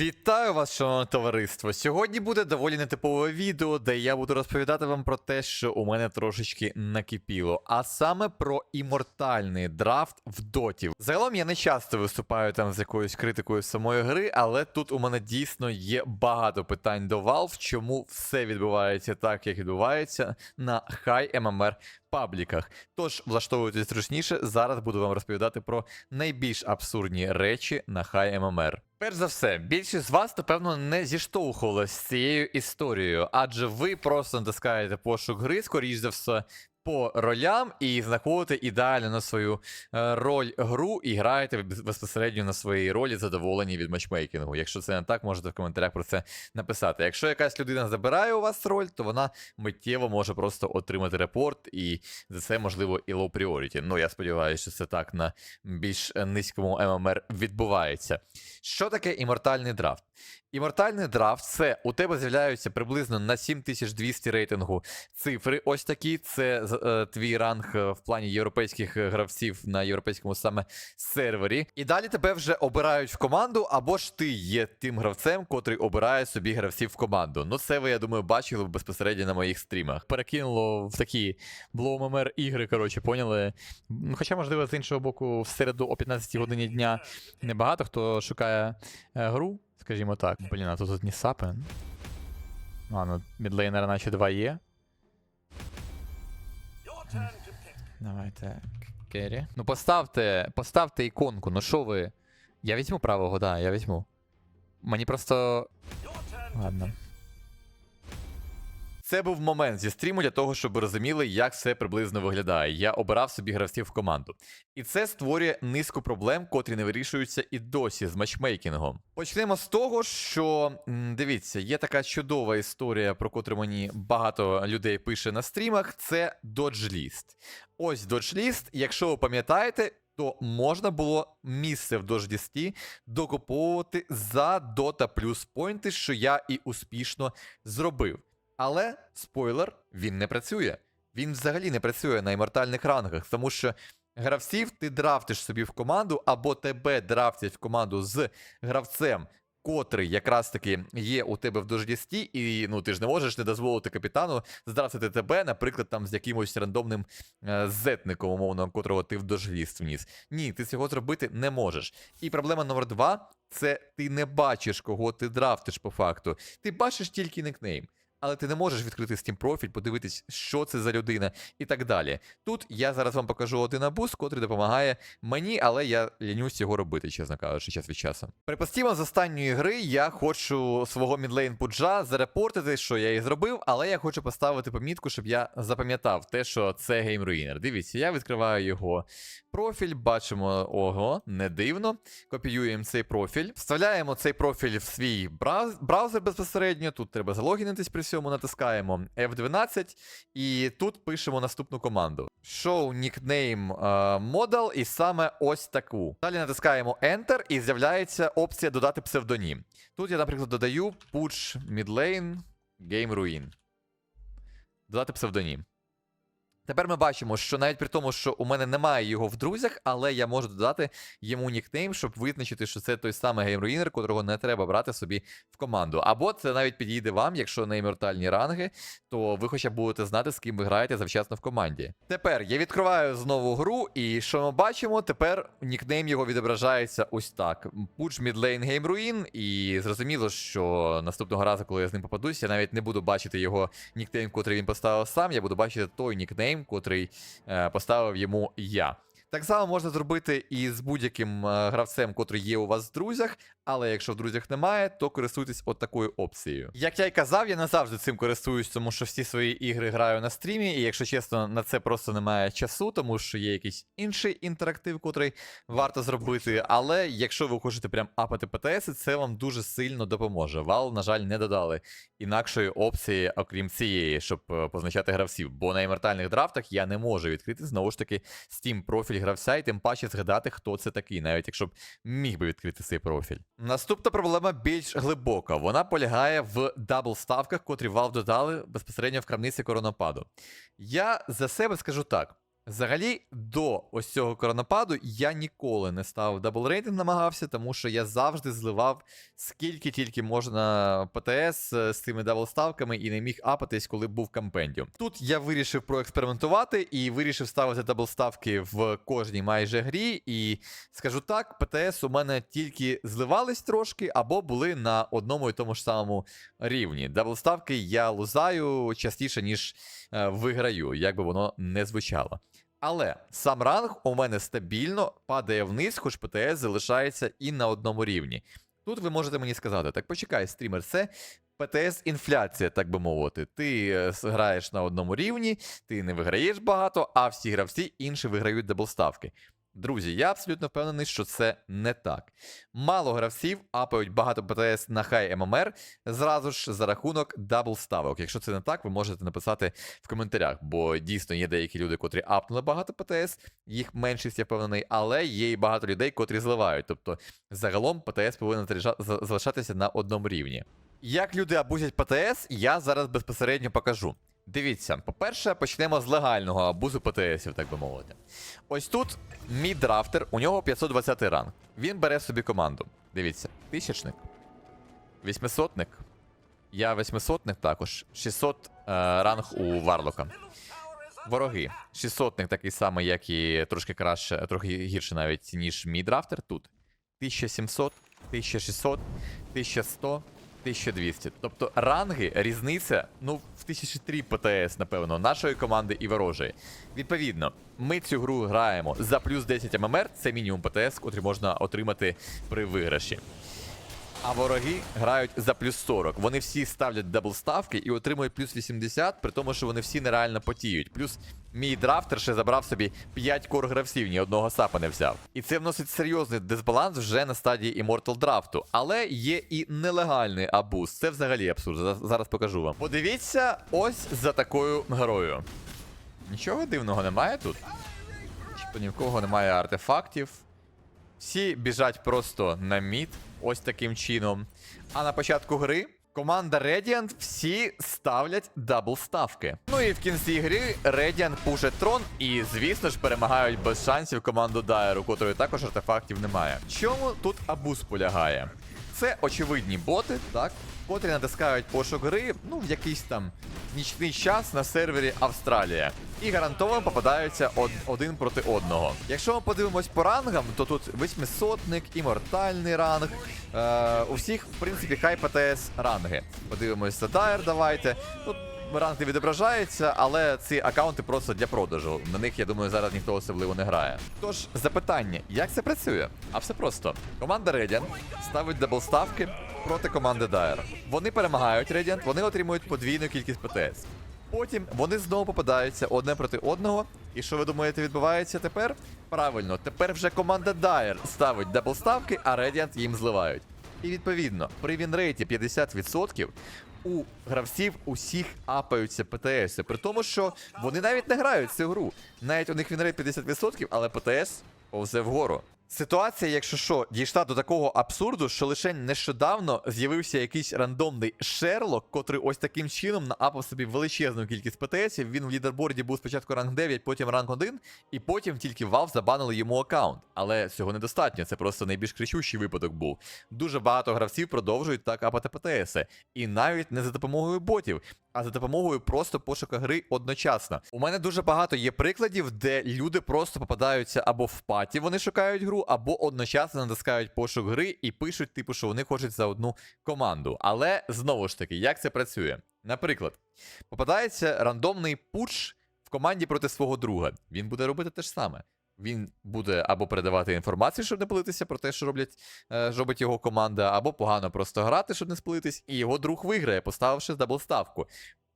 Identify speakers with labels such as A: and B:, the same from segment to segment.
A: Вітаю вас, шановне товариство! Сьогодні буде доволі нетипове відео, де я буду розповідати вам про те, що у мене трошечки накипіло, а саме про імортальний драфт в доті. Загалом я не часто виступаю там з якоюсь критикою самої гри, але тут у мене дійсно є багато питань до Valve, чому все відбувається так, як відбувається на хай ММР пабліках. Тож влаштовуйтесь зручніше, зараз буду вам розповідати про найбільш абсурдні речі на хай ММР. Перш за все, більшість з вас, напевно, не зіштовхувалися з цією історією, адже ви просто натискаєте пошук гри, скоріш за все, по ролям і знаходите ідеально на свою е, роль гру і граєте безпосередньо на своїй ролі задоволені від матчмейкінгу. Якщо це не так, можете в коментарях про це написати. Якщо якась людина забирає у вас роль, то вона миттєво може просто отримати репорт, і за це можливо і low priority. Ну я сподіваюся, що це так на більш низькому ММР відбувається. Що таке імортальний драфт? Імортальний драфт це у тебе з'являються приблизно на 7200 рейтингу цифри. Ось такі. Це е, твій ранг е, в плані європейських е, гравців на європейському саме сервері. І далі тебе вже обирають в команду, або ж ти є тим гравцем, котрий обирає собі гравців в команду. Ну, це ви, я думаю, бачили безпосередньо на моїх стрімах. Перекинуло в такі блоумемер ігри, коротше, поняли. Ну, Хоча, можливо, з іншого боку, в середу о 15 годині дня небагато хто шукає гру, скажімо так. Блін, а тут одні сапи. Ладно, мідлейнера наче два є. Давайте. Керрі. Ну поставте, поставте іконку, ну що ви. Я візьму правого, да, я візьму. Мені просто. Ладно. Це був момент зі стріму для того, щоб ви розуміли, як все приблизно виглядає. Я обирав собі гравців в команду. І це створює низку проблем, котрі не вирішуються і досі з матчмейкінгом. Почнемо з того, що дивіться, є така чудова історія, про котру мені багато людей пише на стрімах. Це доджліст. Ось доджліст, якщо ви пам'ятаєте. То можна було місце в дождісті докуповувати за Dota плюс поінти, що я і успішно зробив. Але спойлер, він не працює. Він взагалі не працює на імортальних рангах, тому що гравців ти драфтиш собі в команду, або тебе драфтять в команду з гравцем, котрий якраз таки є у тебе в дождісті, і ну ти ж не можеш не дозволити капітану здрафтити тебе, наприклад, там з якимось рандомним е, зетником, умовно, котрого ти в дождіст вніс. Ні, ти цього зробити не можеш. І проблема номер два це ти не бачиш, кого ти драфтиш по факту. Ти бачиш тільки никнейм. Але ти не можеш відкрити Steam профіль, подивитись, що це за людина і так далі. Тут я зараз вам покажу один абуз, котрий допомагає мені, але я лінюсь його робити, чесно кажучи, час від часу. Припустімо, з останньої гри я хочу свого мідлейн пуджа зарепортити, що я і зробив, але я хочу поставити помітку, щоб я запам'ятав те, що це геймруїнер. Дивіться, я відкриваю його профіль, бачимо, ого, не дивно. Копіюємо цей профіль, вставляємо цей профіль в свій браузер безпосередньо. Тут треба залогінитись при цьому, натискаємо F12 і тут пишемо наступну команду. Show nickname е, model і саме ось таку. Далі натискаємо Enter і з'являється опція додати псевдонім. Тут я, наприклад, додаю Push Midlane Game Ruin. Додати псевдонім. Тепер ми бачимо, що навіть при тому, що у мене немає його в друзях, але я можу додати йому нікнейм, щоб визначити, що це той самий геймруїнер, котрого не треба брати собі в команду. Або це навіть підійде вам, якщо не імортальні ранги, то ви хоча б будете знати, з ким ви граєте завчасно в команді. Тепер я відкриваю знову гру, і що ми бачимо? Тепер нікнейм його відображається ось так: Midlane Game Ruin, і зрозуміло, що наступного разу, коли я з ним попадусь, я навіть не буду бачити його нікнейм, котрий він поставив сам, я буду бачити той нікнейм, котрий е, поставив йому я. Так само можна зробити і з будь-яким е, гравцем, котрий є у вас в друзях, але якщо в друзях немає, то користуйтесь от такою опцією. Як я й казав, я не завжди цим користуюсь, тому що всі свої ігри граю на стрімі, і якщо чесно, на це просто немає часу, тому що є якийсь інший інтерактив, котрий варто зробити. Але якщо ви хочете прям апати ПТС, це вам дуже сильно допоможе. Вал, на жаль, не додали інакшої опції, окрім цієї, щоб е, позначати гравців. Бо на імертальних драфтах я не можу відкрити знову ж таки Steam профіль гравця, і тим паче згадати, хто це такий, навіть якщо б міг би відкрити цей профіль. Наступна проблема більш глибока. Вона полягає в дабл-ставках, котрі Valve додали безпосередньо в крамниці коронападу. Я за себе скажу так: Взагалі, до ось цього коронападу я ніколи не ставив даблрейтинг, намагався, тому що я завжди зливав скільки тільки можна ПТС е, з цими даблставками і не міг апатись, коли був кампендіум. Тут я вирішив проекспериментувати і вирішив ставити даблставки в кожній майже грі. І скажу так, ПТС у мене тільки зливались трошки або були на одному і тому ж самому рівні. Даблставки я лузаю частіше, ніж е, виграю, як би воно не звучало. Але сам ранг у мене стабільно падає вниз, хоч ПТС залишається і на одному рівні. Тут ви можете мені сказати, так почекай, стрімер, це ПТС інфляція, так би мовити. Ти е, граєш на одному рівні, ти не виграєш багато, а всі гравці інші виграють даблставки. Друзі, я абсолютно впевнений, що це не так. Мало гравців апають багато ПТС на хай ММР зразу ж за рахунок даблставок. Якщо це не так, ви можете написати в коментарях, бо дійсно є деякі люди, котрі апнули багато ПТС, їх меншість я впевнений, але є і багато людей, котрі зливають. Тобто, загалом ПТС повинен залишатися на одному рівні. Як люди абузять ПТС, я зараз безпосередньо покажу. Дивіться, по-перше, почнемо з легального абузу ПТСів, так би мовити. Ось тут мій драфтер, у нього 520 ранг. Він бере собі команду. Дивіться, тисячник, вісьмисотник. Я восьмисотник також. 600 е, ранг у Варлока. Вороги. 600-ник такий самий, як і трошки краще, трохи гірше навіть, ніж мій драфтер тут. 1700, 1600, 1100, 1200. Тобто ранги, різниця, ну, в 1003 ПТС, напевно, нашої команди і ворожої. Відповідно, ми цю гру граємо за плюс 10 ММР, це мінімум ПТС, котрий можна отримати при виграші. А вороги грають за плюс 40. Вони всі ставлять даблставки і отримують плюс 80, при тому, що вони всі нереально потіють. Плюс мій драфтер ще забрав собі 5 кор гравців, ні одного сапа не взяв. І це вносить серйозний дисбаланс вже на стадії Immortal драфту. Але є і нелегальний абуз. Це взагалі абсурд. Зараз покажу вам. Подивіться ось за такою грою. Нічого дивного немає тут. Ні в кого немає артефактів. Всі біжать просто на мід, ось таким чином. А на початку гри команда Radiant всі ставлять дабл ставки. Ну і в кінці гри Radiant пушить трон і, звісно ж, перемагають без шансів команду Dire, у котрої також артефактів немає. Чому тут абуз полягає? Це очевидні боти, так, котрі натискають пошук гри, ну, в якийсь там нічний час на сервері Австралія. І гарантовано попадаються од- один проти одного. Якщо ми подивимось по рангам, то тут восьмисотник, імортальний ранг. Е, у всіх, в принципі, хай ПТС ранги. Подивимось за Дайр, давайте. Тут ранг не відображається, але ці аккаунти просто для продажу. На них, я думаю, зараз ніхто особливо не грає. Тож, запитання, як це працює? А все просто. Команда Radiant ставить даблставки проти команди Dire. Вони перемагають Radiant, вони отримують подвійну кількість ПТС. Потім вони знову попадаються одне проти одного. І що ви думаєте, відбувається тепер? Правильно, тепер вже команда Dire ставить даблставки, а Radiant їм зливають. І відповідно, при вінрейті 50% у гравців усіх апаються ПТС. При тому, що вони навіть не грають цю гру. Навіть у них вінрейт 50%, але ПТС повзе вгору. Ситуація, якщо що, дійшла до такого абсурду, що лише нещодавно з'явився якийсь рандомний Шерлок, котрий ось таким чином наапав собі величезну кількість ПТСів. Він в лідерборді був спочатку ранг 9, потім ранг 1, і потім тільки Valve забанили йому аккаунт. Але цього недостатньо, це просто найбільш кричущий випадок був. Дуже багато гравців продовжують так апати ПТСи. І навіть не за допомогою ботів, а за допомогою просто пошука гри одночасно. У мене дуже багато є прикладів, де люди просто попадаються або в паті, вони шукають гру, або одночасно натискають пошук гри і пишуть, типу, що вони хочуть за одну команду. Але знову ж таки, як це працює? Наприклад, попадається рандомний пуч в команді проти свого друга. Він буде робити те ж саме. Він буде або передавати інформацію, щоб не палитися про те, що роблять е, робить його команда, або погано просто грати, щоб не сплитись, і його друг виграє, поставивши даблставку.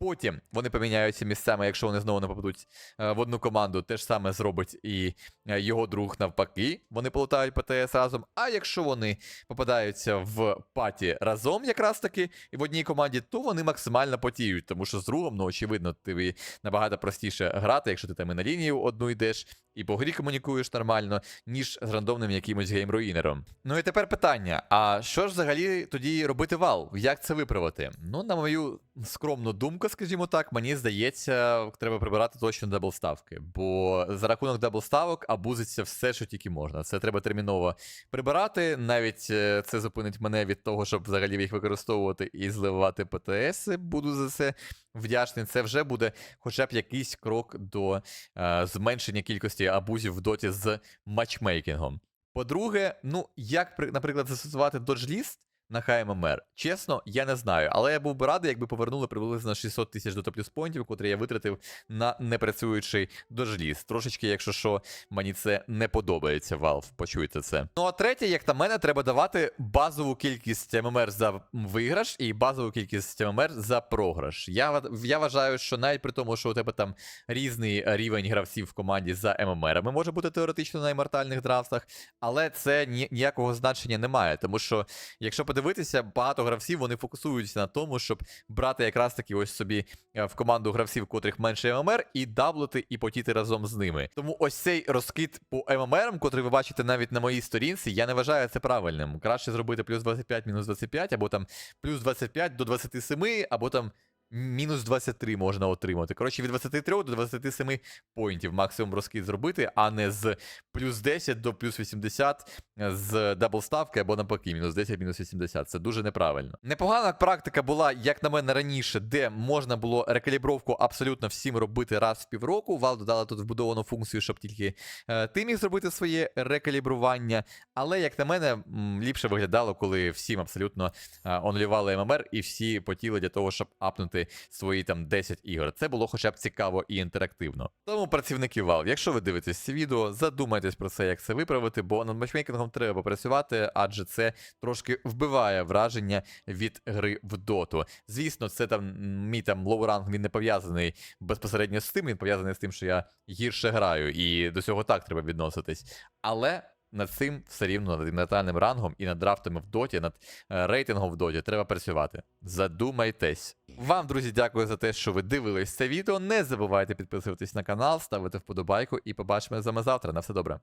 A: Потім вони поміняються місцями, якщо вони знову не попадуть е, в одну команду, те ж саме зробить і е, його друг навпаки. Вони полутають ПТС разом. А якщо вони попадаються в паті разом, якраз таки, і в одній команді, то вони максимально потіють, тому що з другом, ну очевидно, тобі набагато простіше грати, якщо ти там і на лінію одну йдеш, і по грі комунікуєш нормально, ніж з рандомним якимось геймруїнером. Ну і тепер питання: а що ж взагалі тоді робити Valve? Як це виправити? Ну, на мою скромну думку, скажімо так, мені здається, треба прибирати точно даблставки. Бо за рахунок даблставок абузиться все, що тільки можна. Це треба терміново прибирати. Навіть е, це зупинить мене від того, щоб взагалі їх використовувати і зливати ПТС. Буду за це вдячний. Це вже буде хоча б якийсь крок до е, зменшення кількості абузів в доті з матчмейкінгом. По-друге, ну як при- наприклад, застосувати доджліст на ХММР, чесно, я не знаю. Але я був би радий, якби повернули приблизно 600 тисяч до плюс поінтів, котрі я витратив на непрацюючий доджліст. Трошечки, якщо що, мені це не подобається, Valve, почуйте це. Ну а третє, як на мене, треба давати базову кількість ММР за виграш і базову кількість ММР за програш. Я, я вважаю, що навіть при тому, що у тебе там різний рівень гравців в команді за ММРами може бути теоретично на імортальних драфтах, але це ні- ніякого значення не має, тому що якщо подивитися, багато гравців вони фокусуються на тому, щоб брати якраз таки ось собі е, в команду гравців, котрих менше ММР, і даблити і потіти разом з ними. Тому ось цей розкид по ММР, котрий ви бачите навіть на моїй сторінці, я не вважаю це правильним. Краще зробити плюс 25, мінус 25, або там плюс 25 до 27, або там. Мінус 23 можна отримати. Коротше, від 23 до 27 поінтів максимум розкид зробити, а не з плюс 10 до плюс 80 з даблставки або навпаки, мінус 10, мінус 80. Це дуже неправильно. Непогана практика була, як на мене, раніше, де можна було рекалібровку абсолютно всім робити раз в півроку. Valve додала тут вбудовану функцію, щоб тільки е, ти міг зробити своє рекалібрування. Але, як на мене, ліпше виглядало, коли всім абсолютно е, онлювали ММР і всі потіли для того, щоб апнути свої там 10 ігор. Це було хоча б цікаво і інтерактивно. Тому працівники Valve, якщо ви дивитесь це відео, задумайтесь про це, як це виправити, бо над матчмейкінгом треба попрацювати, адже це трошки вбиває враження від гри в доту. Звісно, це там мій там лоу-ранг, він не пов'язаний безпосередньо з тим, він пов'язаний з тим, що я гірше граю, і до цього так треба відноситись. Але. Над цим все рівно над натальним рангом і над драфтами в доті, над е, рейтингом в доті треба працювати. Задумайтесь. Вам, друзі, дякую за те, що ви дивились це відео. Не забувайте підписуватись на канал, ставити вподобайку і побачимо з вами завтра. На все добре.